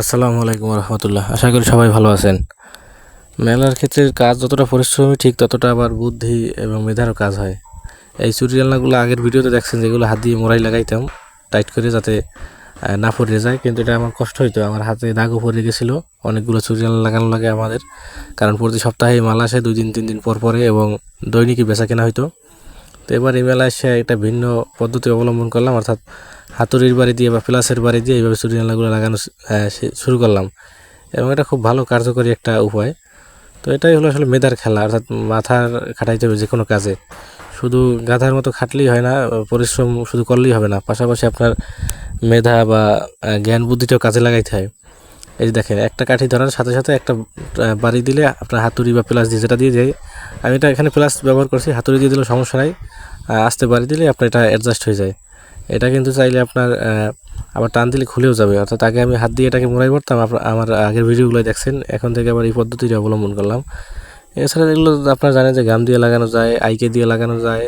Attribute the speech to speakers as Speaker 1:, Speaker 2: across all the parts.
Speaker 1: আসসালামু আলাইকুম রহমতুল্লাহ। আশা করি সবাই ভালো আছেন। মেলার ক্ষেত্রে কাজ যতটা পরিশ্রমী, ঠিক ততটা আবার বুদ্ধি এবং মেধারও কাজ হয়। এই চুরি জানলাগুলো আগের ভিডিওতে দেখছেন, যেগুলো হাত দিয়ে মোড়াই লাগাইতাম, টাইট করে যাতে না পড়ে যায়, কিন্তু এটা আমার কষ্ট হইতো। আমার হাতে দাগও পড়ে গেছিল। অনেকগুলো চুরি জানলা লাগানো লাগে আমাদের। কারণ প্রতি সপ্তাহে মাল আসে, দুই দিন, তিন দিন পর পরে এবং দৈনিকই বেচা কেনা হইতো। তো এবার এই মেলায় এসে একটা ভিন্ন পদ্ধতি অবলম্বন করলাম, অর্থাৎ হাতুড়ির বাড়ি দিয়ে বা প্লাসের বাড়ি দিয়ে এইভাবে চুরি জানলাগুলো লাগানো শুরু করলাম। এবং এটা খুব ভালো কার্যকরী একটা উপায়। তো এটাই হলো আসলে মেধার খেলা, অর্থাৎ মাথার খাটাইতে হবে যে কোনো কাজে। শুধু গাধার মতো খাটলেই হয় না, পরিশ্রম শুধু করলেই হবে না, পাশাপাশি আপনার মেধা বা জ্ঞান বুদ্ধিটাও কাজে লাগাইতে হয়। এই যে দেখেন, একটা কাঠি ধরার সাথে সাথে একটা বাড়ি দিলে আপনার হাতুড়ি বা প্লাস দিয়ে যেটা দিয়ে যায় আমি এটা এখানে প্লাস ব্যবহার করছি, হাতুড়ি দিয়ে দিলে সমস্যা নাই। আসতে বাড়ি দিলে আপনার এটা অ্যাডজাস্ট হয়ে যায়। এটা কিন্তু চাইলে আপনার আবার টান দিলে খুলেও যাবে। অর্থাৎ আগে আমি হাত দিয়ে এটাকে মোড়াই করতাম আমার আগের ভিডিওগুলো দেখছেন, এখন থেকে আবার এই পদ্ধতিটা অবলম্বন করলাম। এছাড়া এগুলো আপনারা জানেন যে গাম দিয়ে লাগানো যায় আইকে দিয়ে লাগানো যায়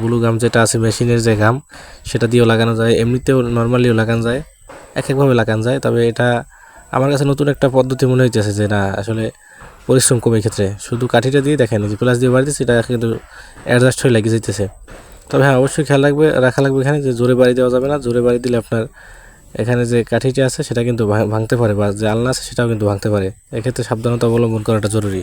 Speaker 1: ব্লু গাম যেটা আছে মেশিনের যে গাম, সেটা দিয়েও লাগানো যায়, এমনিতেও নর্মালিও লাগানো যায় এক একভাবে লাগানো যায়। তবে এটা আমার কাছে নতুন একটা পদ্ধতি মনে হইতেছে যে না, আসলে পরিশ্রম কমে ক্ষেত্রে। শুধু কাঠিটা দিয়ে দেখেন যে প্লাস দিয়ে বাড়ি দিচ্ছে এটা কিন্তু অ্যাডজাস্ট হয়ে লাগিয়ে যেতেছে তবে হ্যাঁ অবশ্যই খেয়াল রাখবে, রাখা লাগবে এখানে যে জোরে বাড়ি দেওয়া যাবে না। জোরে বাড়ি দিলে আপনার এখানে যে কাঠিটা আছে, সেটা কিন্তু ভাঙতে পারে বা যে আলনা আছে, সেটাও কিন্তু ভাঙতে পারে। এক্ষেত্রে সাবধানতা অবলম্বন করাটা জরুরি।